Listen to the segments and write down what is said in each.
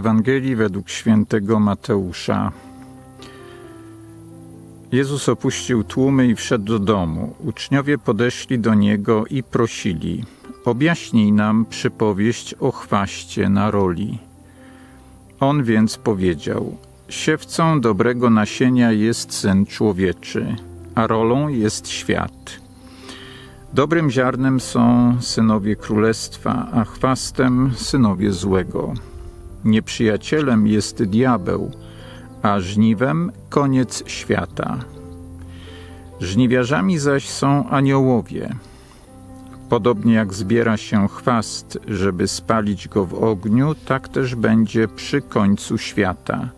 Ewangelii według świętego Mateusza. Jezus opuścił tłumy i wszedł do domu. Uczniowie podeszli do niego i prosili: Objaśnij nam przypowieść o chwaście na roli. On więc powiedział: Siewcą dobrego nasienia jest syn człowieczy, a rolą jest świat. Dobrym ziarnem są synowie królestwa, a chwastem synowie złego. Nieprzyjacielem jest diabeł, a żniwem koniec świata. Żniwiarzami zaś są aniołowie. Podobnie jak zbiera się chwast, żeby spalić go w ogniu, tak też będzie przy końcu świata.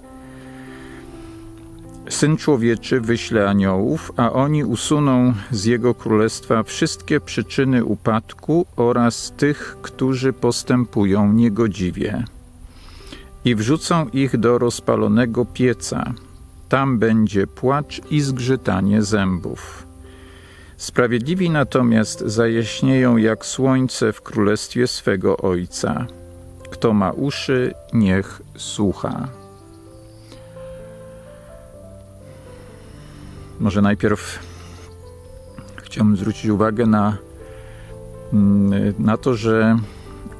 Syn człowieczy wyśle aniołów, a oni usuną z jego królestwa wszystkie przyczyny upadku oraz tych, którzy postępują niegodziwie. I wrzucą ich do rozpalonego pieca. Tam będzie płacz i zgrzytanie zębów. Sprawiedliwi natomiast zajaśnieją jak słońce w królestwie swego Ojca. Kto ma uszy, niech słucha. Może najpierw chciałbym zwrócić uwagę na, mm, na to, że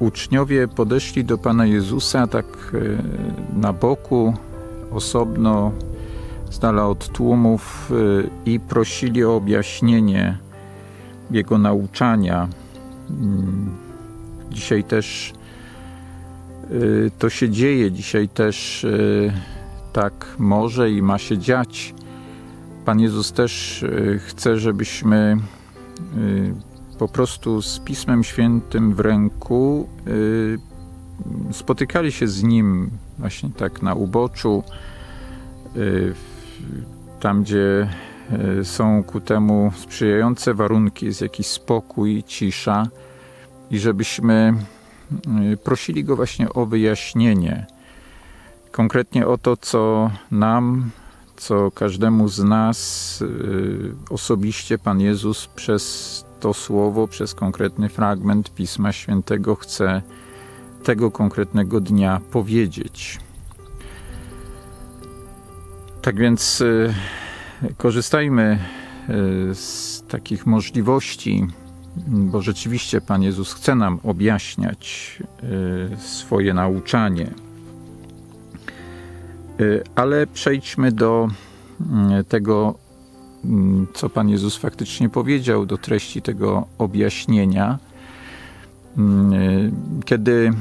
uczniowie podeszli do Pana Jezusa tak e, na boku, osobno, z dala od tłumów e, i prosili o objaśnienie Jego nauczania. Mm, dzisiaj też e, to się dzieje, dzisiaj też tak może i ma się dziać. Pan Jezus też chce, żebyśmy po prostu z Pismem Świętym w ręku spotykali się z Nim właśnie tak na uboczu, tam gdzie są ku temu sprzyjające warunki, jest jakiś spokój, cisza i żebyśmy prosili Go właśnie o wyjaśnienie, konkretnie o to, co nam co każdemu z nas osobiście Pan Jezus przez to słowo, przez konkretny fragment Pisma Świętego chce tego konkretnego dnia powiedzieć. Tak więc korzystajmy z takich możliwości, bo rzeczywiście Pan Jezus chce nam objaśniać swoje nauczanie. Ale przejdźmy do tego, co Pan Jezus faktycznie powiedział, do treści tego objaśnienia. Kiedy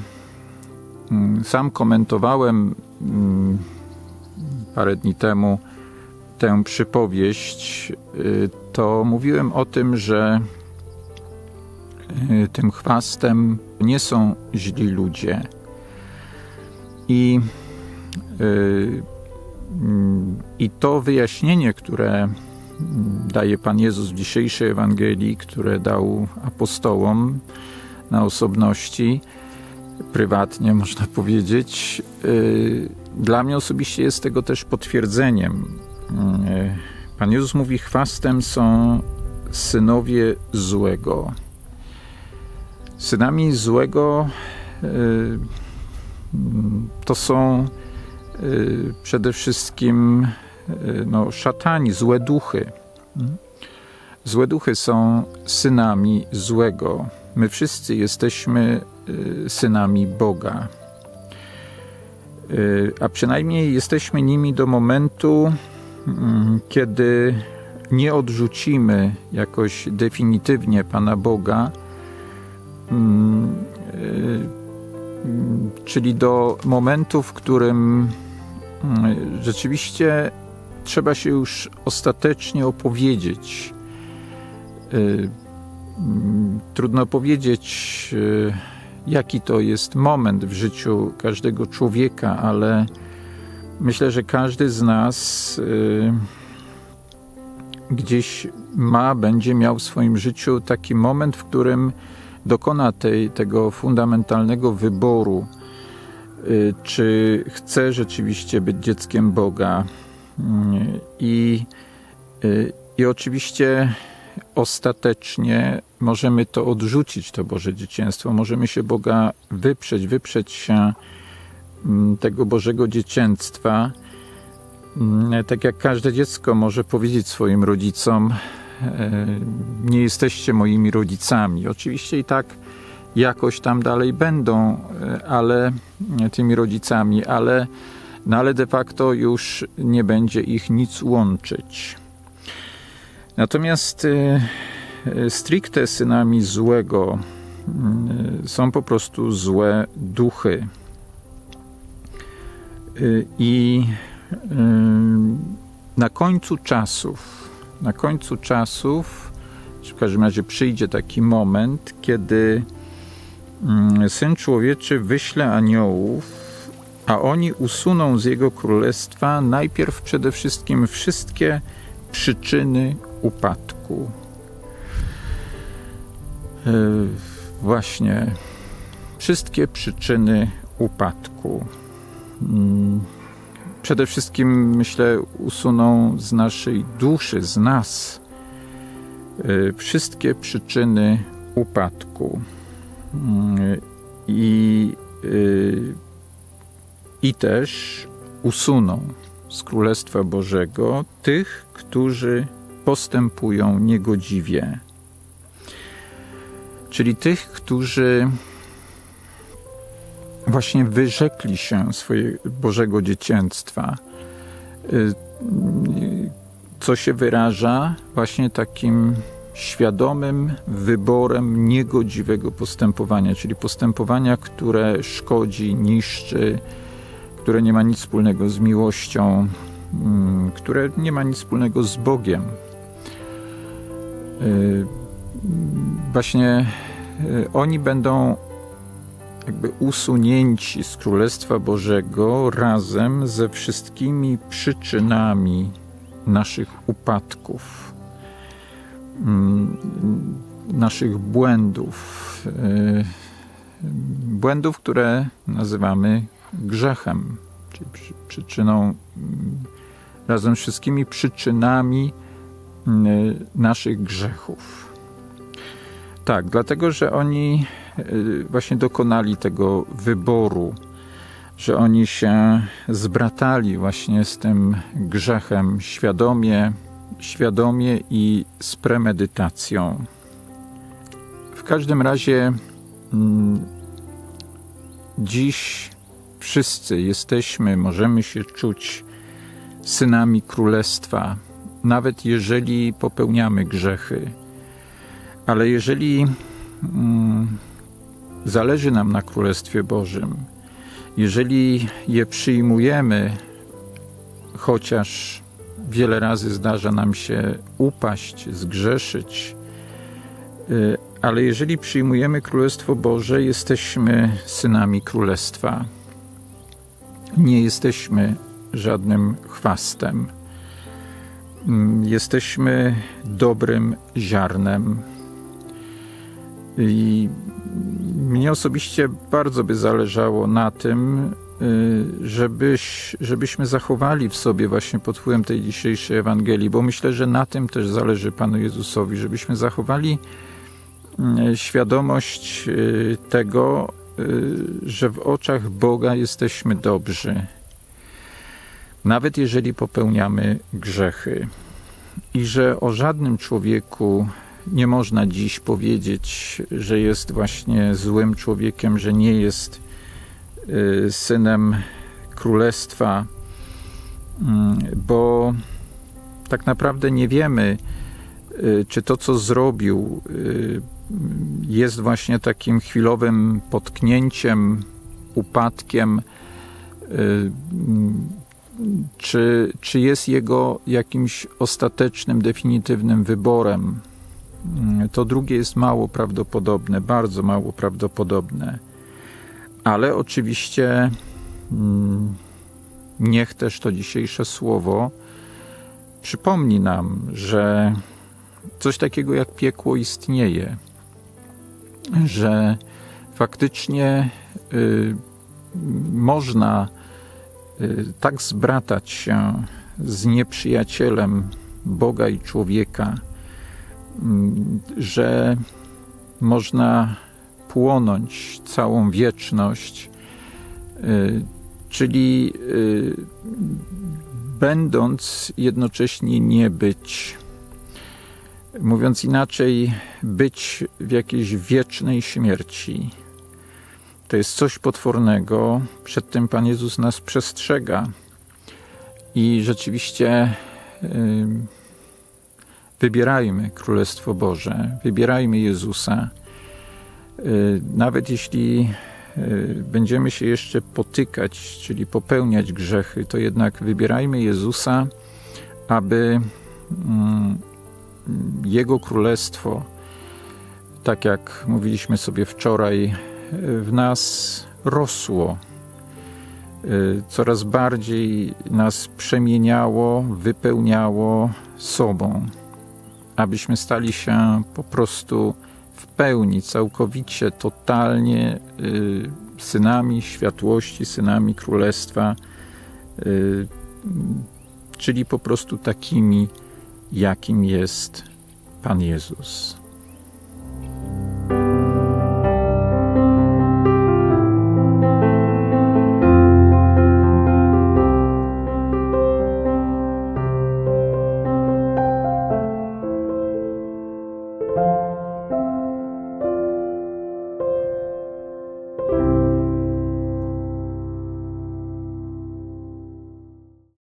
sam komentowałem parę dni temu tę przypowieść, to mówiłem o tym, że tym chwastem nie są źli ludzie. I i to wyjaśnienie, które daje Pan Jezus w dzisiejszej Ewangelii, które dał apostołom na osobności, prywatnie można powiedzieć, dla mnie osobiście jest tego też potwierdzeniem. Pan Jezus mówi: Chwastem są synowie złego. Synami złego to są przede wszystkim no, szatani, złe duchy. Złe duchy są synami złego. My wszyscy jesteśmy synami Boga. A przynajmniej jesteśmy nimi do momentu, kiedy nie odrzucimy jakoś definitywnie Pana Boga, czyli do momentu, w którym rzeczywiście trzeba się już ostatecznie opowiedzieć. Trudno powiedzieć, jaki to jest moment w życiu każdego człowieka, ale myślę, że każdy z nas gdzieś ma, będzie miał w swoim życiu taki moment, w którym dokona tej, tego fundamentalnego wyboru, czy chce rzeczywiście być dzieckiem Boga. I, i oczywiście ostatecznie możemy to odrzucić, to Boże dzieciństwo, możemy się Boga wyprzeć, wyprzeć się mm, tego Bożego dziecięctwa, mm, tak jak każde dziecko może powiedzieć swoim rodzicom, e, nie jesteście moimi rodzicami. Oczywiście i tak jakoś tam dalej będą, e, ale tymi rodzicami, ale, no ale de facto już nie będzie ich nic łączyć. Natomiast e, e, stricte synami złego mm, są po prostu złe duchy. I na końcu czasów, na końcu czasów, w każdym razie przyjdzie taki moment, kiedy Mm, Syn Człowieczy wyśle aniołów, a oni usuną z Jego królestwa najpierw przede wszystkim wszystkie przyczyny upadku. E, właśnie wszystkie przyczyny upadku. Mm, przede wszystkim, myślę, usuną z naszej duszy, z nas, e, wszystkie przyczyny upadku. I, y, i też usuną z Królestwa Bożego tych, którzy postępują niegodziwie. Czyli tych, którzy właśnie wyrzekli się swojego Bożego dziecięctwa, y, co się wyraża właśnie takim świadomym wyborem niegodziwego postępowania, czyli postępowania, które szkodzi, niszczy, które nie ma nic wspólnego z miłością, mm, które nie ma nic wspólnego z Bogiem. Y, właśnie y, oni będą jakby usunięci z Królestwa Bożego razem ze wszystkimi przyczynami naszych upadków Mm, naszych błędów. Y, błędów, które nazywamy grzechem, czyli przyczyną, mm, razem z wszystkimi przyczynami y, naszych grzechów. Tak, dlatego, że oni y, właśnie dokonali tego wyboru, że oni się zbratali właśnie z tym grzechem świadomie, świadomie i z premedytacją. W każdym razie mm, dziś wszyscy jesteśmy, możemy się czuć synami królestwa, nawet jeżeli popełniamy grzechy. Ale jeżeli mm, zależy nam na Królestwie Bożym, jeżeli je przyjmujemy, chociaż Wiele razy zdarza nam się upaść, zgrzeszyć, y, ale jeżeli przyjmujemy Królestwo Boże, jesteśmy synami Królestwa. Nie jesteśmy żadnym chwastem. Mm, jesteśmy dobrym ziarnem. I mnie osobiście bardzo by zależało na tym, Y, żebyś, żebyśmy zachowali w sobie właśnie pod wpływem tej dzisiejszej Ewangelii, bo myślę, że na tym też zależy Panu Jezusowi, żebyśmy zachowali y, świadomość y, tego, że w oczach Boga jesteśmy dobrzy, nawet jeżeli popełniamy grzechy. I że o żadnym człowieku nie można dziś powiedzieć, że jest właśnie złym człowiekiem, że nie jest Y, synem królestwa, mm, bo tak naprawdę nie wiemy, y, czy to, co zrobił, y, jest właśnie takim chwilowym potknięciem, upadkiem, czy, czy jest jego jakimś ostatecznym, definitywnym wyborem. To drugie jest mało prawdopodobne, bardzo mało prawdopodobne. Ale oczywiście mm, niech też to dzisiejsze słowo przypomni nam, że coś takiego jak piekło istnieje, że faktycznie y, można y, tak zbratać się z nieprzyjacielem Boga i człowieka, y, że można płonąć całą wieczność, y, czyli będąc jednocześnie nie być. Mówiąc inaczej, być w jakiejś wiecznej śmierci. To jest coś potwornego, przed tym Pan Jezus nas przestrzega. I rzeczywiście wybierajmy Królestwo Boże, wybierajmy Jezusa. Y, Nawet jeśli y, będziemy się jeszcze potykać, czyli popełniać grzechy, to jednak wybierajmy Jezusa, aby mm, Jego Królestwo, tak jak mówiliśmy sobie wczoraj, y, w nas rosło, y, coraz bardziej nas przemieniało, wypełniało sobą, abyśmy stali się po prostu w pełni, całkowicie, totalnie y, synami światłości, synami królestwa, czyli po prostu takimi, jakim jest Pan Jezus.